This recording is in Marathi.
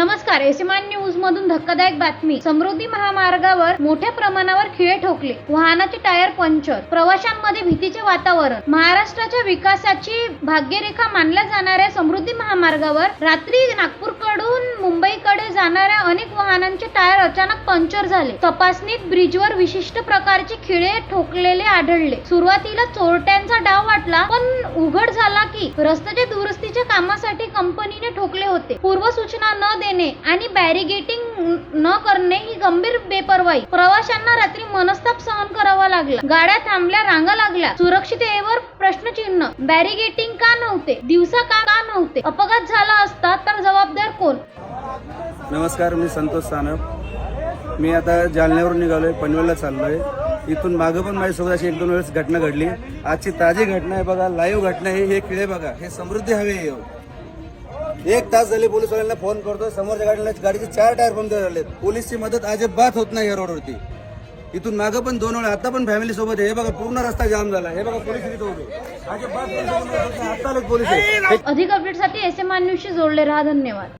नमस्कार एसीमान न्यूज मधून धक्कादायक बातमी. समृद्धी महामार्गावर मोठ्या प्रमाणावर खिळे ठोकले. वाहनाचे टायर पंक्चर प्रवाशांमध्ये भीतीचे वातावरण. महाराष्ट्राच्या विकासाची भाग्यरेखा मानल्या जाणाऱ्या समृद्धी महामार्गावर रात्री नागपूरकडून मुंबईकडे जाणाऱ्या अनेक वाहनांचे टायर अचानक पंक्चर झाले. तपासणीत ब्रिजवर विशिष्ट प्रकारचे खिळे ठोकलेले आढळले. सुरुवातीला चोरट्यांचा डाव वाटला पण उघड झाला की रस्त्याच्या दुरुस्तीच्या कामासाठी कंपनीने होते. पूर्वसूचना न देणे आणि बॅरिगेटिंग न करणे ही गंभीर बेपरवाई. प्रवाशांना रात्री मनस्ताप सहन करावा लागला. गाड्या थांबल्या रांगा लागल्या. सुरक्षिततेवर प्रश्नचिन्ह. बॅरिगेटिंग का नव्हते? दिवसा का का नव्हते? अपघात झाला असता तर जबाबदार कोण? नमस्कार मी संतोष सानप. मी आता जालन्यावरून निघालोय पनवेलला चाललोय. इथून मागं पण माझ्यासोबत अशी एक दोन वेळेस घटना घडली. आजची ताजी घटना आहे बघा लाईव्ह घटना आहे हे किळे बघा हे समृद्धी हवे हो. एक तास झाले पोलीसवाल्यांना फोन करतोय समोरच्या गाडीला गाडीचे चार टायर पंक्चर झालेत पोलीसची मदत अजिबात होत नाही या रोडवरती इथून मागं पण दोन वेळा आता पण फॅमिली सोबत हे बघा पूर्ण रस्ता जाम झाला हे बघा पोलीस इथे उभे अजिबात पोलीस अधिक अपडेटसाठी एस एम न्यूजशी जोडले राहा धन्यवाद